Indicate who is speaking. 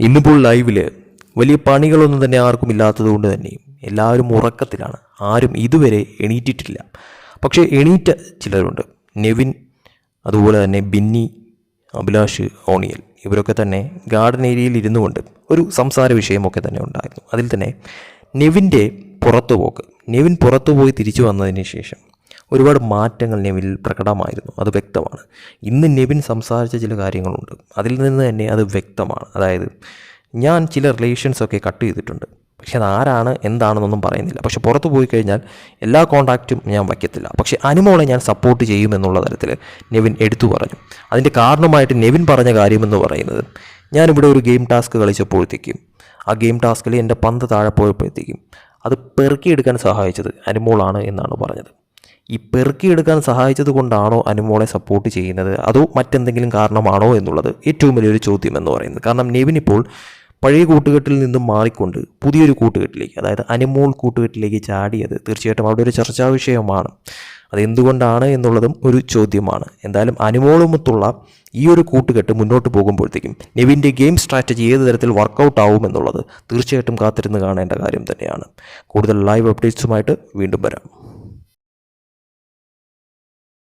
Speaker 1: ഇന്നിപ്പോൾ ലൈവിൽ വലിയ പണികളൊന്നും തന്നെ ആർക്കും ഇല്ലാത്തതുകൊണ്ട് തന്നെ എല്ലാവരും ഉറക്കത്തിലാണ്. ആരും ഇതുവരെ എണീറ്റിട്ടില്ല. പക്ഷേ എണീറ്റ ചിലരുണ്ട്. നെവിൻ അതുപോലെ തന്നെ ബിന്നി അഭിലാഷ് ഓണിയൽ. ഇവരൊക്കെ തന്നെ ഗാർഡൻ ഏരിയയിൽ ഇരുന്നു കൊണ്ട് ഒരു സംസാര വിഷയമൊക്കെ തന്നെ ഉണ്ടായിരുന്നു. അതിൽ തന്നെ നെവിന്റെ പുറത്തുപോക്ക്. നെവിൻ പുറത്തുപോയി തിരിച്ചു വന്നതിന് ശേഷം ഒരുപാട് മാറ്റങ്ങൾ നെവിനിൽ പ്രകടമായിരുന്നു. അത് വ്യക്തമാണ്. ഇന്ന് നെവിൻ സംസാരിച്ച ചില കാര്യങ്ങളുണ്ട്. അതിൽ നിന്ന് തന്നെ അത് വ്യക്തമാണ്. അതായത് ഞാൻ ചില റിലേഷൻസൊക്കെ കട്ട് ചെയ്തിട്ടുണ്ട്. പക്ഷെ അത് ആരാണ് എന്താണെന്നൊന്നും പറയുന്നില്ല. പക്ഷെ പുറത്ത് പോയി കഴിഞ്ഞാൽ എല്ലാ കോണ്ടാക്റ്റും ഞാൻ വയ്ക്കത്തില്ല. പക്ഷെ അനുമോളെ ഞാൻ സപ്പോർട്ട് ചെയ്യുമെന്നുള്ള തരത്തിൽ നെവിൻ എടുത്തു പറഞ്ഞു. അതിന്റെ കാരണമായിട്ട് നെവിൻ പറഞ്ഞ കാര്യമെന്ന് പറയുന്നത് ഞാനിവിടെ ഒരു ഗെയിം ടാസ്ക് കളിച്ചപ്പോഴത്തേക്കും ആ ഗെയിം ടാസ്കിൽ എന്റെ പന്ത് താഴെ പോയപ്പോഴത്തേക്കും അത് പെറുക്കിയെടുക്കാൻ സഹായിച്ചത് അനുമോളാണ് എന്നാണ് പറഞ്ഞത്. ഈ പെറുക്കിയെടുക്കാൻ സഹായിച്ചത് കൊണ്ടാണോ അനുമോളെ സപ്പോർട്ട് ചെയ്യുന്നത്? അതോ മറ്റെന്തെങ്കിലും കാരണമാണോ എന്നുള്ളത്? ഏറ്റവും വലിയൊരു ചോദ്യം എന്ന് പറയുന്നത്. കാരണം നെവിൻ ഇപ്പോൾ പഴയ കൂട്ടുകെട്ടിൽ നിന്നും മാറിക്കൊണ്ട് പുതിയൊരു കൂട്ടുകെട്ടിലേക്ക് അതായത് അനുമോൾ കൂട്ടുകെട്ടിലേക്ക് ചാടിയത് തീർച്ചയായിട്ടും അവിടെ ഒരു ചർച്ചാ വിഷയമാണ്. അതെന്തുകൊണ്ടാണ് എന്നുള്ളതും ഒരു ചോദ്യമാണ്. എന്തായാലും അനുമോളുമൊത്തുള്ള ഈ ഒരു കൂട്ടുകെട്ട് മുന്നോട്ട് പോകുമ്പോഴത്തേക്കും നെവിന്റെ ഗെയിം സ്ട്രാറ്റജി ഏത് തരത്തിൽ വർക്കൗട്ട് ആവും എന്നുള്ളത് തീർച്ചയായിട്ടും കാത്തിരുന്ന് കാണേണ്ട കാര്യം തന്നെയാണ്. കൂടുതൽ ലൈവ് അപ്ഡേറ്റ്സുമായിട്ട് വീണ്ടും വരാം.